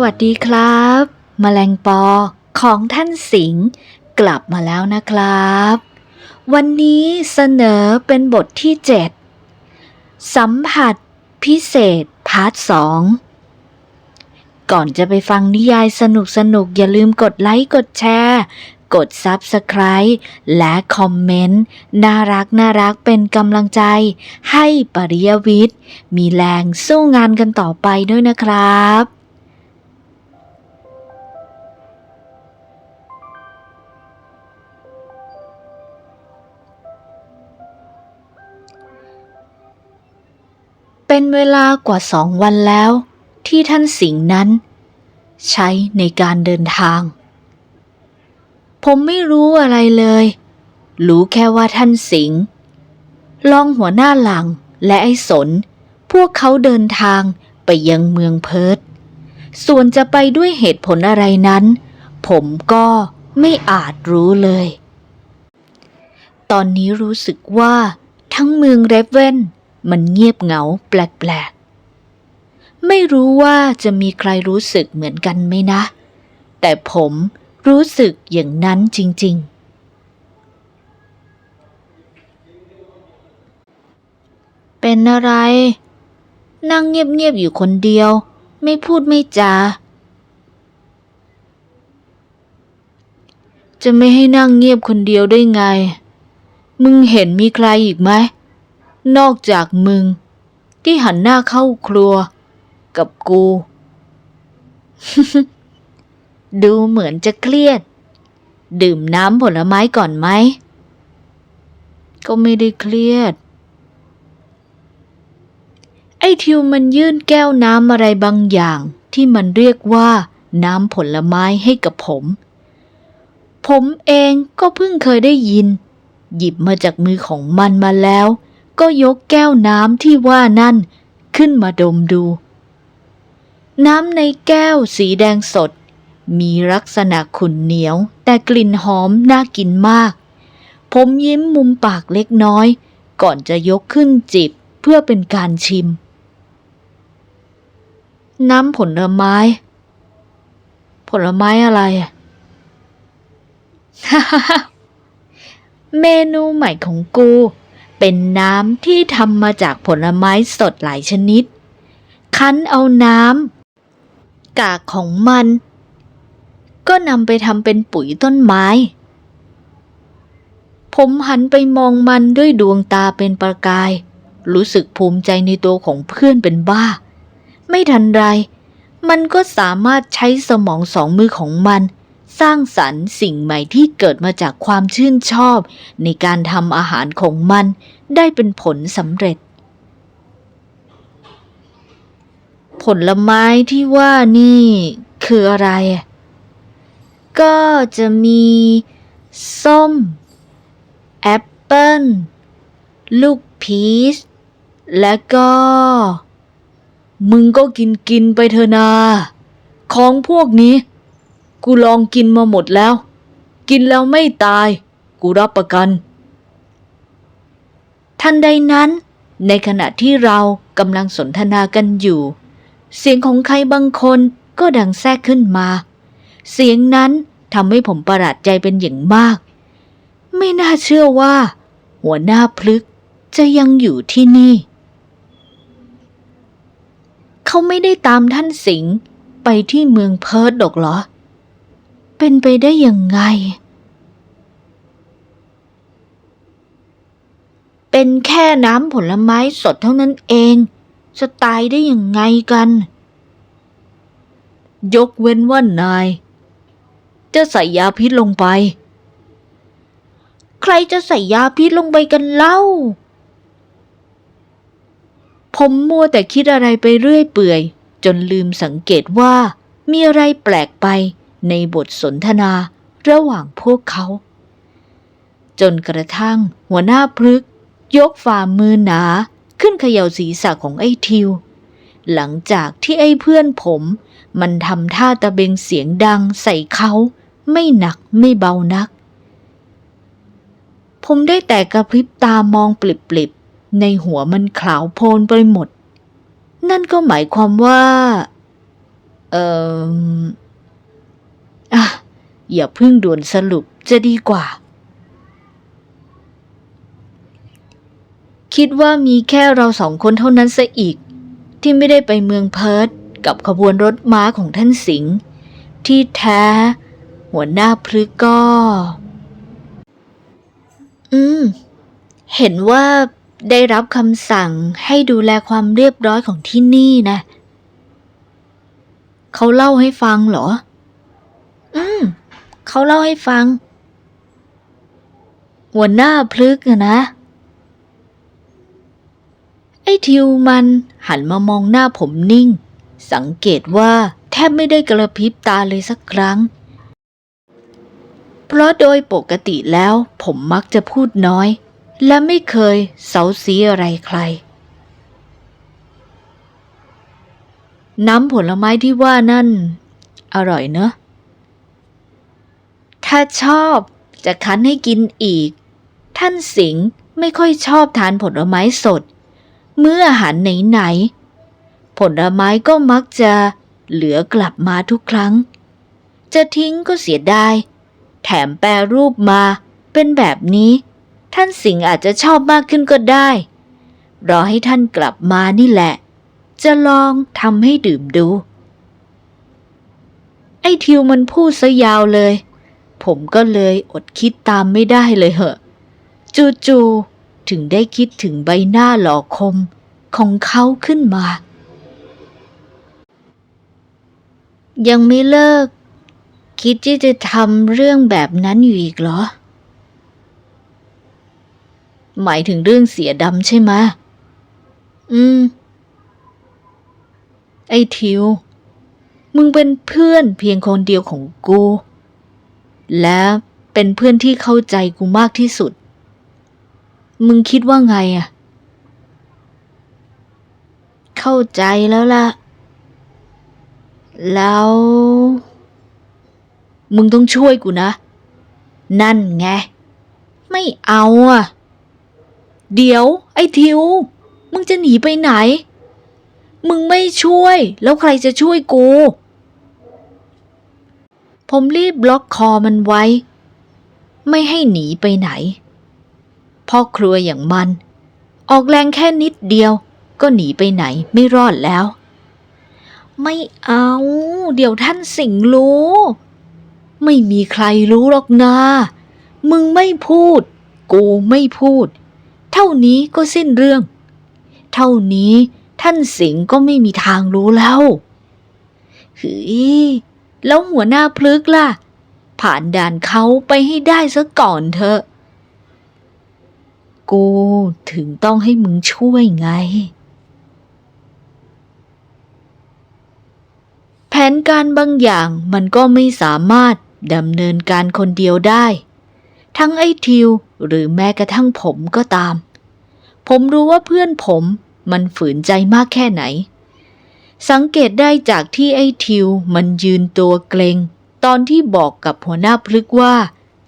วัสดีครับ แมลงปอของท่านสิงห์กลับมาแล้วนะครับ วันนี้เสนอเป็นบทที่ 7 สัมผัสพิเศษพาร์ทสองก่อนจะไปฟังนิยายสนุกสนุกอย่าลืมกดไลค์ กดแชร์ กด Subscribe และคอมเมนต์ น่ารักน่ารักเป็นกำลังใจ ให้ปริยวิทย์ มีแรงสู้งานกันต่อไปด้วยนะครับ เป็นเวลากว่าสองวันแล้ว ที่ท่านสิงห์นั้น ใช้ในการเดินทาง ผมไม่รู้อะไรเลย รู้แค่ว่าท่านสิงห์รองหัวหน้าหลังและไอ้สน พวกเขาเดินทางไปยังเมืองเพิร์ตส่วนจะไปด้วยเหตุผลอะไรนั้น ผมก็ไม่อาจรู้เลย ตอนนี้รู้สึกว่าทั้งเมืองเรเวน มันเงียบเหงาแปลกๆ ไม่รู้ว่าจะมีใครรู้สึกเหมือนกันไหมนะ แต่ผมรู้สึกอย่างนั้นจริง ๆ เป็นอะไร นั่งเงียบ ๆ อยู่คนเดียว ไม่พูดไม่จา จะไม่ให้นั่งเงียบคนเดียวได้ไง มึงเห็นมีใครอีกไหม นอกจากมึง ที่หันหน้าเข้าครัว กับกู ดูเหมือนจะเครียด ดื่มน้ำผลไม้ก่อนไหม ก็ไม่ได้เครียด ไอ้ทิวมันยื่นแก้วน้ำอะไรบางอย่าง ที่มันเรียกว่า น้ำผลไม้ให้กับผม ผมเองก็เพิ่งเคยได้ยิน หยิบมาจากมือของมันมาแล้ว ก็ยกแก้วน้ำที่ว่านั่นขึ้นมาดมดู น้ำในแก้วสีแดงสด มีลักษณะขุ่นเหนียว แต่กลิ่นหอมน่ากินมาก ผมยิ้มมุมปากเล็กน้อย ก่อนจะยกขึ้นจิบเพื่อเป็นการชิม น้ำผลไม้ ผลไม้อะไรอะเมนูใหม่ของกู เป็นน้ำที่ทำมาจากผลไม้สดหลายชนิด คั้นเอาน้ำกากของมัน ก็นำไปทำเป็นปุ๋ยต้นไม้ ผมหันไปมองมันด้วยดวงตาเป็นประกาย รู้สึกภูมิใจในตัวของเพื่อนเป็นบ้า ไม่ทันไร มันก็สามารถใช้สมองสองมือของมัน สร้างสรรค์สิ่งใหม่ที่เกิดมาจากความชื่นชอบ ในการทำอาหารของมันได้เป็นผลสำเร็จ ผลไม้ที่ว่านี่คืออะไร ก็จะมี ส้ม แอปเปิ้ล ลูกพีช และก็ มึงก็กินกินไปเถอะนา ของพวกนี้ กูลองกินมาหมดแล้ว กินแล้วไม่ตาย กูรับประกัน ทันใดนั้น ในขณะที่เรากำลังสนทนากันอยู่ เสียงของใครบางคนก็ดังแทรกขึ้นมา เสียงนั้นทำให้ผมประหลาดใจเป็นอย่างมาก ไม่น่าเชื่อว่า หัวหน้าพลึกจะยังอยู่ที่นี่ เขาไม่ได้ตามท่านสิงห์ไปที่เมืองเพิร์ดหรอกเหรอ เป็นไปได้ยังไง เป็นแค่น้ำผลไม้สดเท่านั้นเอง จะตายได้ยังไงกัน ยกเว้นว่านาย จะใส่ยาพิษลงไป ใครจะใส่ยาพิษลงไปกันเล่า ผมมัวแต่คิดอะไรไปเรื่อยเปื่อย จนลืมสังเกตว่ามีอะไรแปลกไป ในบทสนทนาระหว่างพวกเขา จนกระทั่งหัวหน้าพลึก ยกฝ่ามือหนาขึ้นเขย่าศีรษะของไอ้ทิว หลังจากที่ไอ้เพื่อนผม มันทำท่าตะเบงเสียงดังใส่เขาไม่หนักไม่เบานัก ผมได้แต่กระพริบตามองปลิบๆ ในหัวมันขาวโพลนไปหมด นั่นก็หมายความว่า เออ อะ อย่าเพิ่งด่วนสรุปจะดีกว่า คิดว่ามีแค่เราสองคนเท่านั้นซะอีก ที่ไม่ได้ไปเมืองเพิร์ตกับขบวนรถม้าของท่านสิงห์ที่แท้ หัวหน้าพฤกษ์ก็ อืม เห็นว่าได้รับคำสั่งให้ดูแลความเรียบร้อยของที่นี่นะ เขาเล่าให้ฟังเหรอ อืม เขาเล่าให้ฟัง หัวหน้าพลึกอะนะ ไอ้ทิวมันหันมามองหน้าผมนิ่ง สังเกตว่าแทบไม่ได้กระพริบตาเลยสักครั้ง เพราะโดยปกติแล้วผมมักจะพูดน้อย และไม่เคยเสาสีอะไรใคร น้ำผลไม้ที่ว่านั่น อร่อยเนอะ ถ้าชอบจะคั้นให้กินอีก ท่านสิงห์ไม่ค่อยชอบทานผลไม้สด เมื่ออาหารไหนๆผลไม้ก็มักจะเหลือกลับมาทุกครั้ง จะทิ้งก็เสียดายแถมแปรรูปมาเป็นแบบนี้ ท่านสิงห์อาจจะชอบมากขึ้นก็ได้ รอให้ท่านกลับมานี่แหละ จะลองทำให้ดื่มดู ไอ้ทิวมันพูดซะยาวเลย ผมก็เลยอดคิดตามไม่ได้เลยเหอะ จู่ๆถึงได้คิดถึงใบหน้าหล่อคมของเขาขึ้นมา ยังไม่เลิก คิดที่จะทำเรื่องแบบนั้นอยู่อีกเหรอ หมายถึงเรื่องเสียดำใช่ไหมอืม ไอ้ทิว มึงเป็นเพื่อนเพียงคนเดียวของกู และเป็นเพื่อนที่เข้าใจกูมากที่สุด มึงคิดว่าไงอะเข้าใจแล้วล่ะ แล้ว มึงต้องช่วยกูนะ นั่นไง ไม่เอาอะ เดี๋ยว ไอ้ทิว มึงจะหนีไปไหน มึงไม่ช่วย แล้วใครจะช่วยกู ผมรีบบล็อกคอมันไว้ ไม่ให้หนีไปไหน พ่อครัวอย่างมัน ออกแรงแค่นิดเดียว ก็หนีไปไหนไม่รอดแล้ว ไม่เอา เดี๋ยวท่านสิงรู้ ไม่มีใครรู้หรอกนามึงไม่พูด กูไม่พูด เท่านี้ก็สิ้นเรื่อง เท่านี้ท่านสิงก็ไม่มีทางรู้แล้วเฮ้ย แล้วหัวหน้าพลึกล่ะ ผ่านด่านเขาไปให้ได้ซะก่อนเถอะ กูถึงต้องให้มึงช่วยไง แผนการบางอย่างมันก็ไม่สามารถดำเนินการคนเดียวได้ ทั้งไอ้ทิวหรือแม้กระทั่งผมก็ตาม ผมรู้ว่าเพื่อนผมมันฝืนใจมากแค่ไหน สังเกตได้จากที่ไอ้ทิวมันยืนตัวเกรงตอนที่บอกกับหัวหน้าพลึกว่า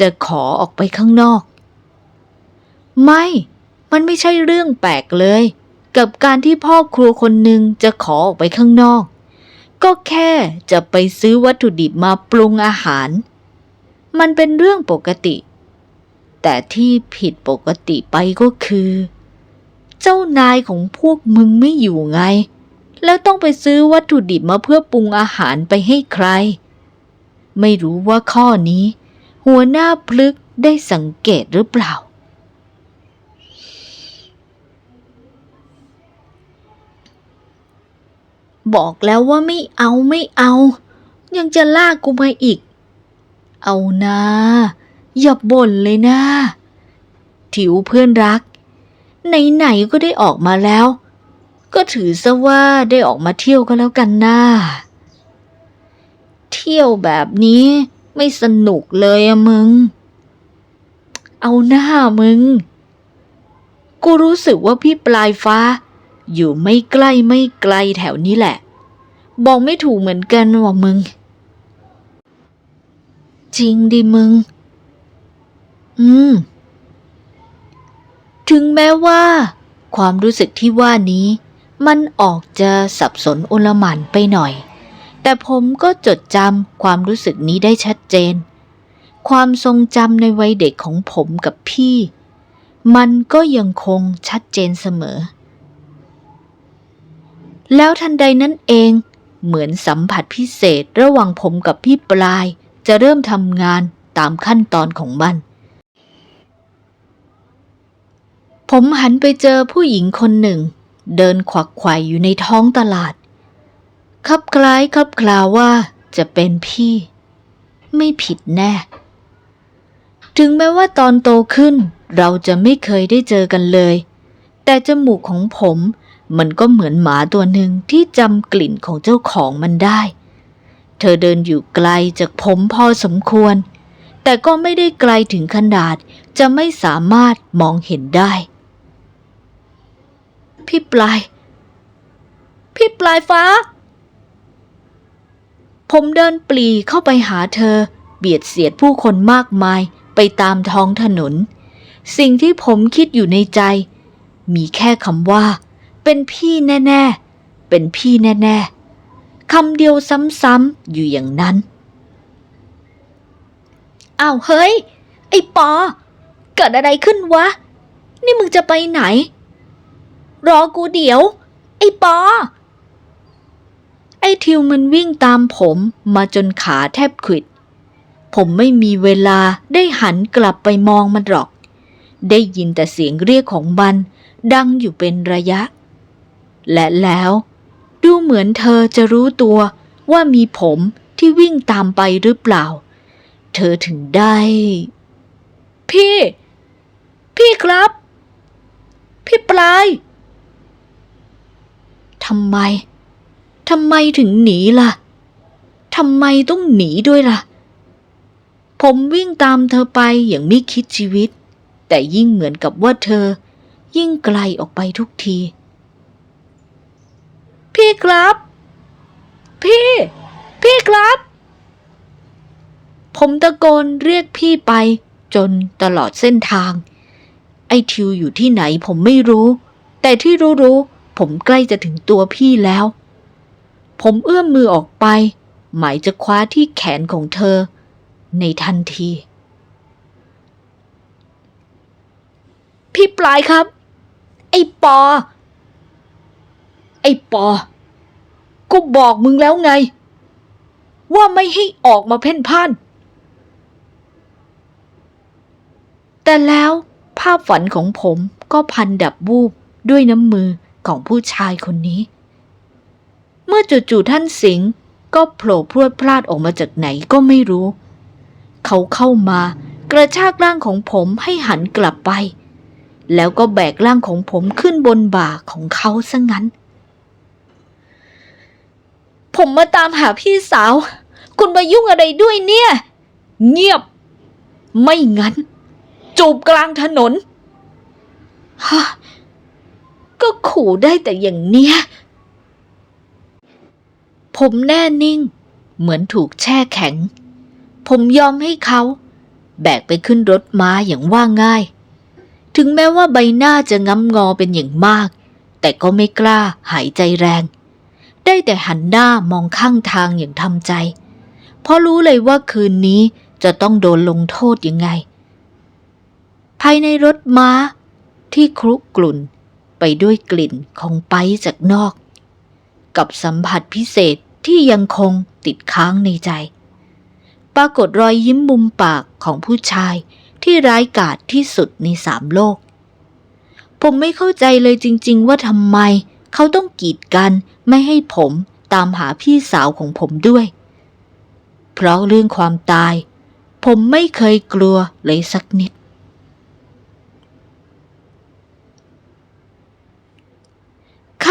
จะขอออกไปข้างนอก ไม่ มันไม่ใช่เรื่องแปลกเลย กับการที่พ่อครัวคนหนึ่งจะขอออกไปข้างนอก ก็แค่จะไปซื้อวัตถุดิบมาปรุงอาหาร มันเป็นเรื่องปกติ แต่ที่ผิดปกติไปก็คือ เจ้านายของพวกมึงไม่อยู่ไง แล้วต้องไปซื้อวัตถุดิบมาเพื่อปรุงอาหารไปให้ใคร ไม่รู้ว่าข้อนี้ หัวหน้าพลึกได้สังเกตหรือเปล่า บอกแล้วว่าไม่เอาไม่เอา ยังจะลากกูมาอีก เอานะอย่าบ่นเลยนะ ถิวเพื่อนรัก ไหนๆก็ได้ออกมาแล้ว ก็ถือซะว่าได้ออกมาเที่ยวก็แล้วกันนะเที่ยวแบบนี้ไม่สนุกเลยอะมึง เอาหน้ามึง กูรู้สึกว่าพี่ปลายฟ้า อยู่ไม่ใกล้ไม่ไกลแถวนี้แหละ บอกไม่ถูกเหมือนกันว่ามึง จริงดิมึง อืม ถึงแม้ว่า ความรู้สึกที่ว่านี้ มันออกจะสับสนโอลหม่านไปหน่อย แต่ผมก็จดจำความรู้สึกนี้ได้ชัดเจน ความทรงจำในวัยเด็กของผมกับพี่ มันก็ยังคงชัดเจนเสมอ แล้วทันใดนั้นเอง เหมือนสัมผัสพิเศษระหว่างผมกับพี่ปลาย จะเริ่มทำงานตามขั้นตอนของมันผมหันไปเจอผู้หญิงคนหนึ่ง เดินขวักไขว่อยู่ในท้องตลาด คับคล้ายคับคลาว่าจะเป็นพี่ ไม่ผิดแน่ ถึงแม้ว่าตอนโตขึ้นเราจะไม่เคยได้เจอกันเลย แต่จมูกของผมมันก็เหมือนหมาตัวหนึ่งที่จำกลิ่นของเจ้าของมันได้ เธอเดินอยู่ไกลจากผมพอสมควร แต่ก็ไม่ได้ไกลถึงขนาดจะไม่สามารถมองเห็นได้ พี่ปลาย พี่ปลายฟ้า ผมเดินปลีเข้าไปหาเธอ เบียดเสียดผู้คนมากมายไปตามท้องถนน สิ่งที่ผมคิดอยู่ในใจ มีแค่คำว่า เป็นพี่แน่ ๆ เป็นพี่แน่ ๆคำเดียวซ้ำๆอยู่อย่างนั้นอ้าวเฮ้ย ไอ้ปอ เกิดอะไรขึ้นวะ นี่มึงจะไปไหน รอกูเดี๋ยว ไอ้ปอ ไอ้ทิวมันวิ่งตามผมมาจนขาแทบขิด ผมไม่มีเวลาได้หันกลับไปมองมันหรอก ได้ยินแต่เสียงเรียกของมันดังอยู่เป็นระยะ และแล้วดูเหมือนเธอจะรู้ตัวว่ามีผมที่วิ่งตามไปหรือเปล่า เธอถึงได้ พี่ พี่ครับ พี่ปลาย ทำไม ทำไมถึงหนีล่ะ ทำไมต้องหนีด้วยล่ะ ผมวิ่งตามเธอไปอย่างไม่คิดชีวิต แต่ยิ่งเหมือนกับว่าเธอ ยิ่งไกลออกไปทุกที พี่ครับ พี่ พี่ครับ ผมตะโกนเรียกพี่ไปจนตลอดเส้นทาง ไอทิวอยู่ที่ไหนผมไม่รู้ แต่ที่รู้ๆ ผมใกล้จะถึงตัวพี่แล้ว ผมเอื้อมมือออกไป หมายจะคว้าที่แขนของเธอ ในทันที พี่ปลายครับ ไอ้ปอ ไอ้ปอ ก็บอกมึงแล้วไง ว่าไม่ให้ออกมาเพ่นพ่าน แต่แล้วภาพฝันของผมก็พันดับวูบด้วยน้ำมือ ของผู้ชายคนนี้ เมื่อจู่ๆท่านสิงห์ก็โผล่พรวดพลาดออกมาจากไหนก็ไม่รู้ เขาเข้ามากระชากร่างของผมให้หันกลับไป แล้วก็แบกร่างของผมขึ้นบนบ่าของเขาซะงั้น ผมมาตามหาพี่สาว คุณมายุ่งอะไรด้วยเนี่ย เงียบ ไม่งั้น จูบกลางถนนฮะ ก็ขู่ได้แต่อย่างเนี้ย ผมแน่นิ่ง เหมือนถูกแช่แข็ง ผมยอมให้เขา แบกไปขึ้นรถม้าอย่างว่าง่าย ถึงแม้ว่าใบหน้าจะง้ำงอเป็นอย่างมาก แต่ก็ไม่กล้าหายใจแรง ได้แต่หันหน้ามองข้างทางอย่างทำใจ เพราะรู้เลยว่าคืนนี้จะต้องโดนลงโทษยังไง ภายในรถม้าที่ครุกรุ่น ไปด้วยกลิ่นของไปจากนอก กับสัมผัสพิเศษที่ยังคงติดค้างในใจ ปรากฏรอยยิ้มมุมปากของผู้ชายที่ร้ายกาจที่สุดในสามโลก ผมไม่เข้าใจเลยจริง ๆ ว่าทำไมเขาต้องกีดกันไม่ให้ผมตามหาพี่สาวของผมด้วย เพราะเรื่องความตาย ผมไม่เคยกลัวเลยสักนิด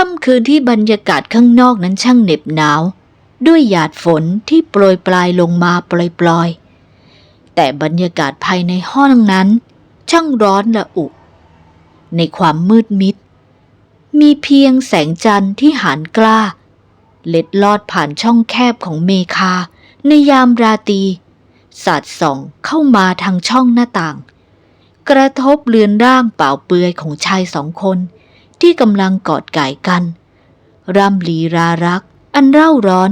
ค่ำคืนที่บรรยากาศข้างนอกนั้นช่างเหน็บหนาว ด้วยหยาดฝนที่โปรยปลายลงมาปลอยๆ แต่บรรยากาศภายในห้องนั้น ช่างร้อนระอุ ในความมืดมิด มีเพียงแสงจันทร์ที่หานกล้า เล็ดลอดผ่านช่องแคบของเมคา ในยามราตรีสาดส่องเข้ามาทางช่องหน้าต่าง กระทบเลือนร่างเปล่าเปลือยของชายสองคน ที่กำลังกอดก่ายกัน ร่ำลีรารัก อันเร่าร้อน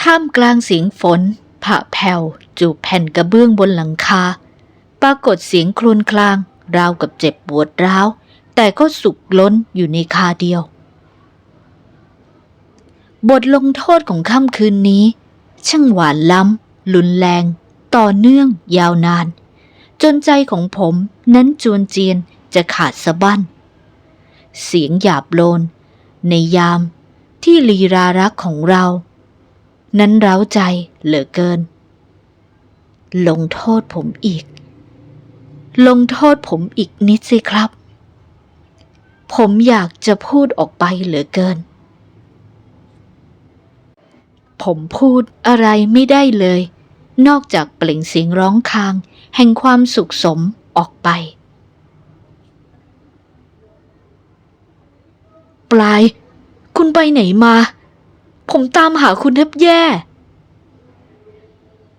ท่ามกลางเสียงฝนผ่าแผ่วจูบแผ่นกระเบื้องบนหลังคา ปรากฏเสียงครวญคราง ราวกับเจ็บปวดร้าว แต่ก็สุกล้นอยู่ในคาเดียว บทลงโทษของค่ำคืนนี้ ช่างหวานล้ำรุนแรง ต่อเนื่องยาวนาน จนใจของผมนั้นจวนเจียน จะขาดสะบั้น เสียงหยาบโลน ในยามที่ลีรารักของเรา นั้นเร้าใจเหลือเกิน ลงโทษผมอีก ลงโทษผมอีกนิดสิครับ ผมอยากจะพูดออกไปเหลือเกิน ผมพูดอะไรไม่ได้เลย นอกจากเปล่งเสียงร้องคาง แห่งความสุขสมออกไป ปลาย คุณไปไหนมา ผมตามหาคุณแทบแย่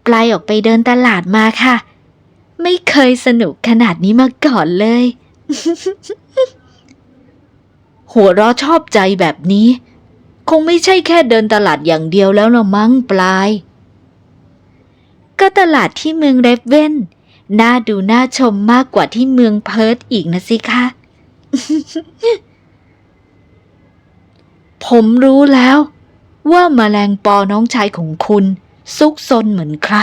ปลายออกไปเดินตลาดมาค่ะ ไม่เคยสนุกขนาดนี้มาก่อนเลย หัวเราะชอบใจแบบนี้ คงไม่ใช่แค่เดินตลาดอย่างเดียวแล้วละมั้งปลาย ก็ตลาดที่เมืองเรฟเว่นน่าดูน่าชมมากกว่าที่เมืองเพิร์ธอีกนะสิคะ ผมรู้แล้วว่าแมลงปอน้องชายของคุณ ซุกซนเหมือนใคร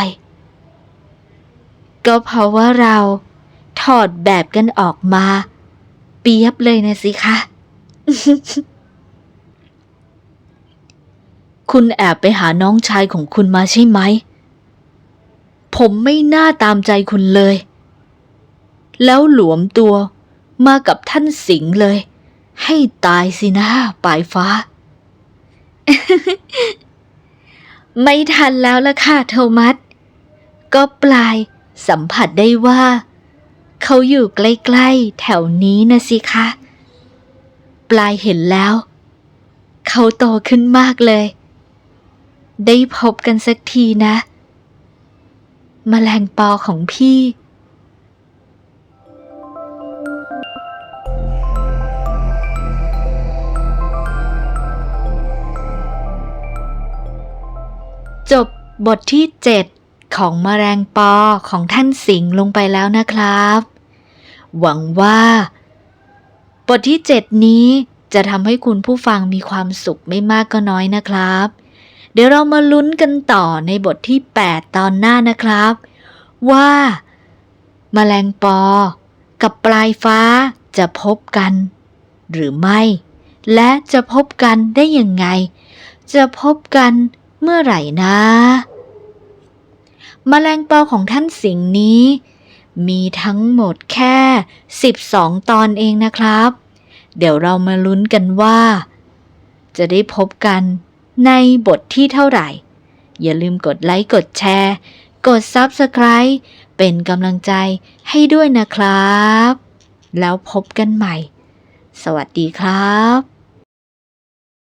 ก็เพราะว่าเราถอดแบบกันออกมา เปียบเลยนะสิคะ คุณแอบไปหาน้องชายของคุณมาใช่ไหม ผมไม่น่าตามใจคุณเลย แล้วหลวมตัวมากับท่านสิงห์เลย ให้ตายสินะปลายฟ้า ไม่ทันแล้วล่ะค่ะโทมัส ก็ปลายสัมผัสได้ว่า เขาอยู่ใกล้ๆแถวนี้นะสิคะ ปลายเห็นแล้ว เขาโตขึ้นมากเลย ได้พบกันสักทีนะมแมลงปอของพี่ บทที่ 7 ของมแมลงปอของท่านสิงห์ลงไปแล้วนะครับ หวังว่า บทที่ 7 นี้จะทำให้คุณผู้ฟังมีความสุขไม่มากก็น้อยนะครับ เดี๋ยวเรามาลุ้นกันต่อในบทที่ 8 ตอนหน้านะครับ ว่ามาแมลงปอ กับปลายฟ้าจะพบกัน หรือไม่ และจะพบกันได้ยังไง จะพบกัน เมื่อไหร่นะมแมลงปอของท่านสิงห์นี้ มีทั้งหมดแค่ 12 ตอนเองนะครับ เดี๋ยวเรามาลุ้นกันว่า จะได้พบกันในบทที่เท่าไหร่ อย่าลืมกดไลค์ กดแชร์ กด Subscribe เป็นกำลังใจให้ด้วยนะครับ แล้วพบกันใหม่ สวัสดีครับ